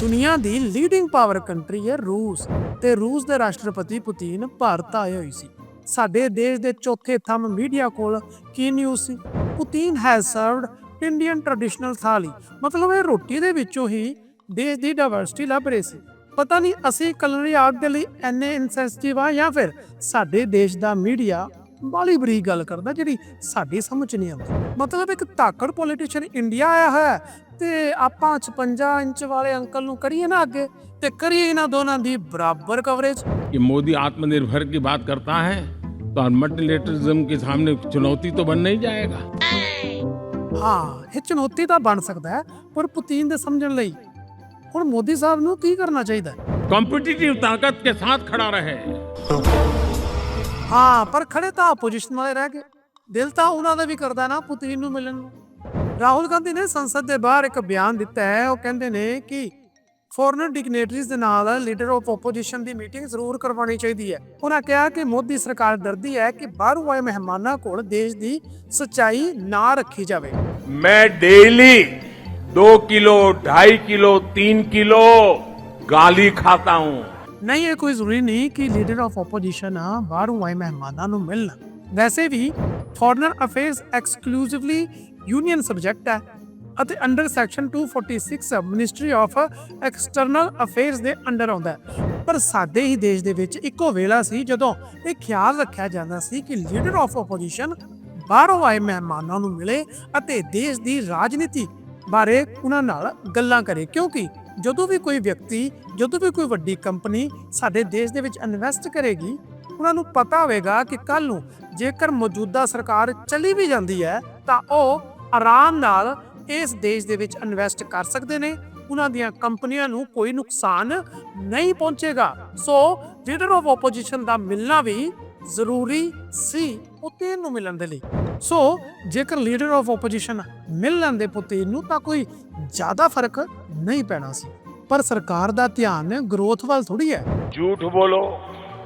ਦੁਨੀਆ ਦੀ leading power country ਹੈ ਰੂਸ ਤੇ ਰੂਸ ਦੇ ਰਾਸ਼ਟਰਪਤੀ ਪੁਤਿਨ ਭਾਰਤ ਆਏ ਹੋਏ ਸੀ। ਸਾਡੇ ਦੇਸ਼ ਦੇ ਚੌਥੇ ਥੰਮ ਮੀਡੀਆ ਕੋਲ ਕੀ news C? Putin has served Indian traditional thali, ਮਤਲਬ ਇਹ ਰੋਟੀ ਦੇ ਵਿੱਚੋਂ ਹੀ ਦੇਸ਼ ਦੀ ਡਾਈਵਰਸਿਟੀ ਲੱਭ ਰਹੀ ਸੀ। ਪਤਾ ਨਹੀਂ ਅਸੀਂ ਕਲਨਰੀ ਆਰਟ ਦੇ ਲਈ ਐਨੇ ਇਨਸੈਂਸਿਟਿਵ ਆ ਜਾਂ ਫਿਰ ਸਾਡੇ ਦੇਸ਼ ਦਾ ਮੀਡੀਆ ਬਾਲੀ ਬਰੀ ਗੱਲ ਕਰਦਾ ਜਿਹੜੀ ਸਾਡੀ ਸਮਝ ਨਹੀਂ ਆਉਂਦੀ। ਮਤਲਬ ਇੱਕ ਧਾਕੜ ਪੋਲੀਟੀਸ਼ੀਅਨ ਇੰਡੀਆ ਆਇਆ ਹੋਇਆ ਹੈ ਤੇ ਆਪਾਂ 56 ਇੰਚ ਵਾਲੇ ਅੰਕਲ ਨੂੰ ਕਰੀਏ ਨਾ ਅੱਗੇ ਤੇ ਕਰੀਏ ਇਹਨਾਂ ਦੋਨਾਂ ਦੀ ਬਰਾਬਰ ਕਵਰੇਜ कि मोदी आत्मनिर्भर की बात करता है तो मल्टीलेटरिज्म के सामने चुनौती तो बन नहीं जाएगा ਹਾਂ ਇਹ ਚੁਣੌਤੀ ਤਾਂ ਬਣ ਸਕਦਾ ਹੈ ਪਰ ਪੁਤਿਨ ਦੇ ਸਮਝਣ ਲਈ ਹੁਣ ਮੋਦੀ ਸਾਹਿਬ ਨੂੰ ਕੀ ਕਰਨਾ ਚਾਹੀਦਾ ਹੈ कॉम्पिटिटिव ताकत के साथ खड़ा रहे ਹਾਂ ਪਰ ਖੜੇ ਤਾਂ ਆਪੋਜੀਸ਼ਨ ਵਾਲੇ ਰਹਿ ਗਏ ਦਿਲ ਤਾਂ ਉਹਨਾਂ ਦਾ ਵੀ ਕਰਦਾ ਨਾ ਪੁਤਿਨ ਨੂੰ ਮਿਲਣ ਨੂੰ ਰਾਹੁਲ ਗਾਂਧੀ ਨੇ ਸੰਸਦ ਦੇ ਬਾਹਰ ਇੱਕ ਬਿਆਨ ਦਿੱਤਾ ਹੈ। ਉਹ ਕਹਿੰਦੇ ਨੇ ਕਿ ਫੋਰਨ ਡਿਗਨੇਟਰੀਜ਼ ਦੇ ਨਾਲ ਲੀਡਰ ਆਫ ਆਪੋਜੀਸ਼ਨ ਦੀ ਮੀਟਿੰਗ ਜ਼ਰੂਰ ਕਰਵਾਉਣੀ ਚਾਹੀਦੀ ਹੈ। ਉਹਨਾਂ ਕਿਹਾ ਕਿ ਮੋਦੀ ਸਰਕਾਰ ਦਰਦੀ ਹੈ ਕਿ ਬਾਹਰੋਂ ਆਏ ਮਹਿਮਾਨਾਂ ਕੋਲ ਦੇਸ਼ ਦੀ ਸਚਾਈ ਨਾ ਰੱਖੀ ਜਾਵੇ। ਮੈਂ ਡੇਲੀ 2 ਕਿਲੋ 2.5 ਕਿਲੋ 3 ਕਿਲੋ ਗਾਲੀ ਖਾਤਾ ਹੂੰ। ਨਹੀਂ ਇਹ ਕੋਈ ਜ਼ਰੂਰੀ ਨਹੀਂ ਕਿ ਲੀਡਰ ਆਫ ਆਪੋਜੀਸ਼ਨ ਆ ਬਾਹਰੋਂ ਆਏ ਮਹਿਮਾਨਾਂ ਨੂੰ ਮਿਲਣ। ਵੈਸੇ ਵੀ foreigner affairs exclusively union subject ਹੈ ਅਤੇ under section 246 ministry of external affairs ਦੇ ਅੰਡਰ ਆਉਂਦਾ ਹੈ। ਪਰ ਸਾਡੇ ਹੀ ਦੇਸ਼ ਦੇ ਵਿੱਚ ਇੱਕੋ ਵੇਲਾ ਸੀ ਜਦੋਂ ਇਹ ਖਿਆਲ ਰੱਖਿਆ ਜਾਂਦਾ ਸੀ ਕਿ ਲੀਡਰ ਆਫ ਆਪੋਜੀਸ਼ਨ ਬਾਹਰੋਂ ਆਏ ਮਹਿਮਾਨਾਂ ਨੂੰ ਮਿਲੇ ਅਤੇ ਦੇਸ਼ ਦੀ ਰਾਜਨੀਤੀ ਬਾਰੇ ਉਹਨਾਂ ਨਾਲ ਗੱਲਾਂ ਕਰੇ। ਕਿਉਂਕਿ ਜਦੋਂ ਵੀ ਕੋਈ ਵਿਅਕਤੀ, ਜਦੋਂ ਵੀ ਕੋਈ ਵੱਡੀ ਕੰਪਨੀ ਸਾਡੇ ਦੇਸ਼ ਦੇ ਵਿੱਚ ਇਨਵੈਸਟ ਕਰੇਗੀ, ਉਹਨਾਂ ਨੂੰ ਪਤਾ ਹੋਵੇਗਾ ਕਿ ਕੱਲ ਨੂੰ ਜੇਕਰ ਮੌਜੂਦਾ ਸਰਕਾਰ ਚਲੀ ਵੀ ਜਾਂਦੀ ਹੈ ਤਾਂ ਉਹ ਆਰਾਮ ਨਾਲ ਇਸ ਦੇਸ਼ ਦੇ ਵਿੱਚ ਇਨਵੈਸਟ ਕਰ ਸਕਦੇ ਨੇ। ਉਹਨਾਂ ਦੀਆਂ ਕੰਪਨੀਆਂ ਨੂੰ ਕੋਈ ਨੁਕਸਾਨ ਨਹੀਂ ਪਹੁੰਚੇਗਾ। ਸੋ ਲੀਡਰ ਆਫ ਆਪੋਜੀਸ਼ਨ ਦਾ ਮਿਲਣਾ ਵੀ ਜ਼ਰੂਰੀ ਸੀ ਪੁਤਿਨ ਨੂੰ ਮਿਲਣ ਦੇ ਲਈ। ਸੋ ਜੇਕਰ ਲੀਡਰ ਆਫ ਆਪੋਜੀਸ਼ਨ ਮਿਲ ਲੈਂਦੇ ਪੁਤਿਨ ਨੂੰ ਤਾਂ ਕੋਈ ਜ਼ਿਆਦਾ ਫ਼ਰਕ ਨਹੀਂ ਪੈਣਾ ਸੀ। ਪਰ ਸਰਕਾਰ ਦਾ ਧਿਆਨ ਗਰੋਥ ਵੱਲ ਥੋੜੀ ਹੈ। ਝੂਠ ਬੋਲੋ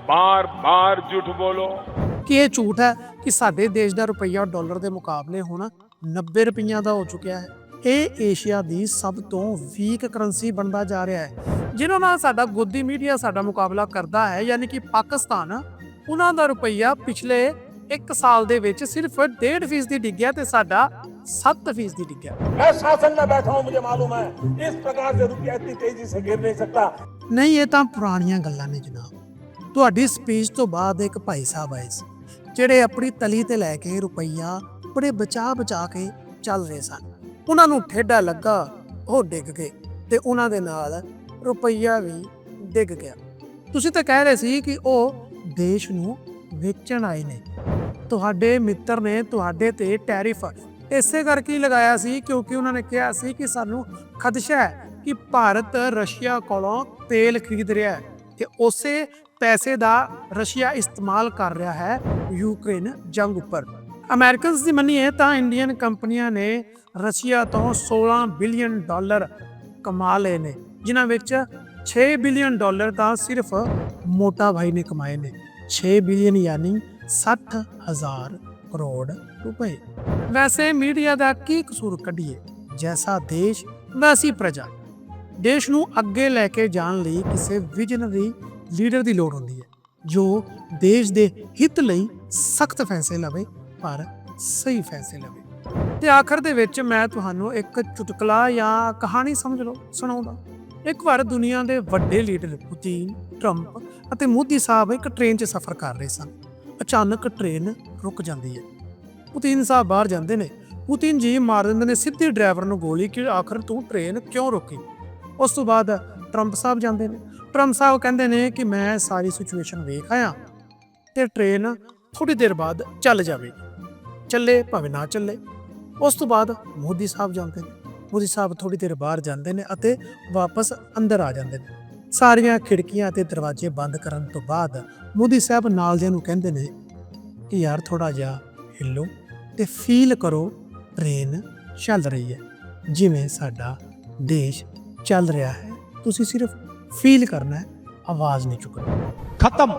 ਬਾਰ-ਬਾਰ ਝੂਠ ਬੋਲੋ। ਕਿ ਇਹ ਝੂਠ ਹੈ ਕਿ ਸਾਡੇ ਦੇਸ਼ ਦਾ ਰੁਪਈਆ ਡਾਲਰ ਦੇ ਮੁਕਾਬਲੇ ਹੁਣ 90 ਰੁਪਈਆ ਦਾ ਹੋ ਚੁੱਕਿਆ ਹੈ ਇਹ ਏਸ਼ੀਆ ਦੀ ਸਭ ਤੋਂ ਵੀਕ ਕਰੰਸੀ ਬਣਦਾ ਜਾ ਰਿਹਾ ਹੈ ਜਿਨ੍ਹਾਂ ਨਾਲ ਸਾਡਾ ਗੋਦੀ ਮੀਡੀਆ ਸਾਡਾ ਮੁਕਾਬਲਾ ਕਰਦਾ ਹੈ ਯਾਨੀ ਕਿ ਪਾਕਿਸਤਾਨ ਉਹਨਾਂ ਦਾ ਰੁਪਈਆ ਪਿਛਲੇ 1 ਸਾਲ ਦੇ ਵਿੱਚ ਸਿਰਫ 1.5% ਫੀਸਦੀ ਡਿੱਗਿਆ ਤੇ ਸਾਡਾ 7% ਫੀਸਦੀ ਡਿੱਗਿਆ मैं शासन में बैठा हूं मुझे मालूम है इस प्रकार से रुपया इतनी तेजी से गिर नहीं सकता ਨਹੀਂ ਇਹ ਤਾਂ ਪੁਰਾਣੀਆਂ ਗੱਲਾਂ ਨੇ ਜਨਾਬ ਤੁਹਾਡੀ ਸਪੀਚ ਤੋਂ ਬਾਅਦ ਇੱਕ ਭਾਈ ਸਾਹਿਬ ਆਏ ਸੀ ਜਿਹੜੇ ਆਪਣੀ ਤਲੀ ਤੇ ਲੈ ਕੇ ਰੁਪਈਆ ਬੜੇ ਬਚਾ ਬਚਾ ਕੇ ਚੱਲ ਰਹੇ ਸਨ। ਉਹਨਾਂ ਨੂੰ ਠੇਡਾ ਲੱਗਾ, ਉਹ ਡਿੱਗ ਗਏ ਤੇ ਉਹਨਾਂ ਦੇ ਨਾਲ ਰੁਪਈਆ ਵੀ ਡਿੱਗ ਗਿਆ। ਤੁਸੀਂ ਤਾਂ ਕਹਿ ਰਹੇ ਸੀ ਕਿ ਉਹ ਦੇਸ਼ ਨੂੰ ਵੇਚਣ ਆਏ ਨੇ। ਤੁਹਾਡੇ ਮਿੱਤਰ ਨੇ ਤੁਹਾਡੇ ਤੇ ਟੈਰਿਫ ਇਸੇ ਕਰਕੇ ਲਗਾਇਆ ਸੀ? ਕਿਉਂਕਿ ਉਹਨਾਂ ਨੇ ਕਿਹਾ ਸੀ ਕਿ ਸਾਨੂੰ ਖਦਸ਼ਾ ਹੈ ਕਿ ਭਾਰਤ ਰਸ਼ੀਆ ਕੋਲੋਂ ਤੇਲ ਖਰੀਦ ਰਿਹਾ ਹੈ ਤੇ ਉਸੇ ਪੈਸੇ ਦਾ ਰਸ਼ੀਆ ਇਸਤੇਮਾਲ ਕਰ ਰਿਹਾ ਹੈ ਯੂਕਰੇਨ ਜੰਗ ਉੱਪਰ। ਅਮਰੀਕਨਸ ਦੀ ਮੰਨੀਏ ਤਾਂ ਇੰਡੀਅਨ ਕੰਪਨੀਆਂ ਨੇ ਰਸ਼ੀਆ ਤੋਂ 16 ਬਿਲੀਅਨ ਡਾਲਰ ਕਮਾ ਲਏ ਨੇ, ਜਿਨ੍ਹਾਂ ਵਿੱਚ 6 ਬਿਲੀਅਨ ਡਾਲਰ ਤਾਂ ਸਿਰਫ ਮੋਟਾ ਭਾਈ ਨੇ ਕਮਾਏ ਨੇ 6 ਬਿਲੀਅਨ ਯਾਨੀ 60 ਹਜ਼ਾਰ ਕਰੋੜ ਰੁਪਏ। ਵੈਸੇ ਮੀਡੀਆ ਦਾ ਕੀ ਕਸੂਰ ਕੱਢੀਏ? ਜੈਸਾ ਦੇਸ਼, ਵੈਸੀ ਪ੍ਰਜਾ। ਦੇਸ਼ ਨੂੰ ਅੱਗੇ ਲੈ ਕੇ ਜਾਣ ਲਈ ਕਿਸੇ ਵਿਜ਼ਨਰੀ ਲੀਡਰ ਦੀ ਲੋੜ ਹੁੰਦੀ ਹੈ, ਜੋ ਦੇਸ਼ ਦੇ ਹਿੱਤ ਲਈ ਸਖਤ ਫੈਸਲੇ ਲਵੇ, ਪਰ ਸਹੀ ਫੈਸਲੇ ਲਵੇ। ਤੇ ਆਖਰ ਦੇ ਵਿੱਚ ਮੈਂ ਤੁਹਾਨੂੰ ਇੱਕ ਚੁਟਕਲਾ ਜਾਂ ਕਹਾਣੀ ਸਮਝ ਲਓ, ਸੁਣਾਉਂਦਾ। ਇੱਕ ਵਾਰ ਦੁਨੀਆ ਦੇ ਵੱਡੇ ਲੀਡਰ ਪੁਤਿਨ, ਟਰੰਪ ਅਤੇ ਮੋਦੀ ਸਾਹਿਬ ਇੱਕ ਟ੍ਰੇਨ 'ਚ ਸਫ਼ਰ ਕਰ ਰਹੇ ਸਨ। ਅਚਾਨਕ ਟ੍ਰੇਨ ਰੁਕ ਜਾਂਦੀ ਹੈ। ਪੁਤਿਨ ਸਾਹਿਬ ਬਾਹਰ ਜਾਂਦੇ ਨੇ। ਪੁਤਿਨ ਜੀ ਮਾਰ ਦਿੰਦੇ ਨੇ, ਸਿੱਧੇ ਡਰਾਈਵਰ ਨੂੰ ਗੋਲੀ ਕਿ ਆਖਰ ਤੂੰ ਟ੍ਰੇਨ ਕਿਉਂ ਰੋਕੀ? ਉਸ ਤੋਂ ਬਾਅਦ ਟਰੰਪ ਸਾਹਿਬ ਜਾਂਦੇ ਨੇ। ਟਰੰਪ ਸਾਹਿਬ ਕਹਿੰਦੇ ਨੇ ਕਿ ਮੈਂ ਸਾਰੀ ਸਿਚੁਏਸ਼ਨ ਵੇਖ ਆਇਆ ਤੇ ਟ੍ਰੇਨ ਥੋੜੀ ਦੇਰ ਬਾਅਦ ਚੱਲ ਜਾਵੇਗੀ। ਚੱਲੇ, ਭਾਵੇਂ ਨਾ ਚੱਲੇ। ਉਸ ਤੋਂ ਬਾਅਦ ਮੋਦੀ ਸਾਹਿਬ ਜਾਂਦੇ ਨੇ। ਮੋਦੀ ਸਾਹਿਬ ਥੋੜੀ ਦੇਰ ਬਾਹਰ ਜਾਂਦੇ ਨੇ ਅਤੇ ਵਾਪਸ ਅੰਦਰ ਆ ਜਾਂਦੇ ਨੇ। ਸਾਰੀਆਂ ਖਿੜਕੀਆਂ ਅਤੇ ਦਰਵਾਜ਼ੇ ਬੰਦ ਕਰਨ ਤੋਂ ਬਾਅਦ ਮੋਦੀ ਸਾਹਿਬ ਨਾਲ ਦਿਆਂ ਨੂੰ ਕਹਿੰਦੇ ਨੇ ਕਿ ਯਾਰ ਥੋੜਾ ਜਿਹਾ ਹਿੱਲੋ ਤੇ ਫੀਲ ਕਰੋ, ਟ੍ਰੇਨ ਚੱਲ ਰਹੀ ਹੈ। ਜਿਵੇਂ ਸਾਡਾ ਦੇਸ਼ ਚੱਲ ਰਿਹਾ ਹੈ। ਤੁਸੀਂ ਸਿਰਫ ਫੀਲ ਕਰਨਾ ਹੈ ਆਵਾਜ਼ ਨਹੀਂ ਚੁੱਕਣੀ। ਖਤਮ।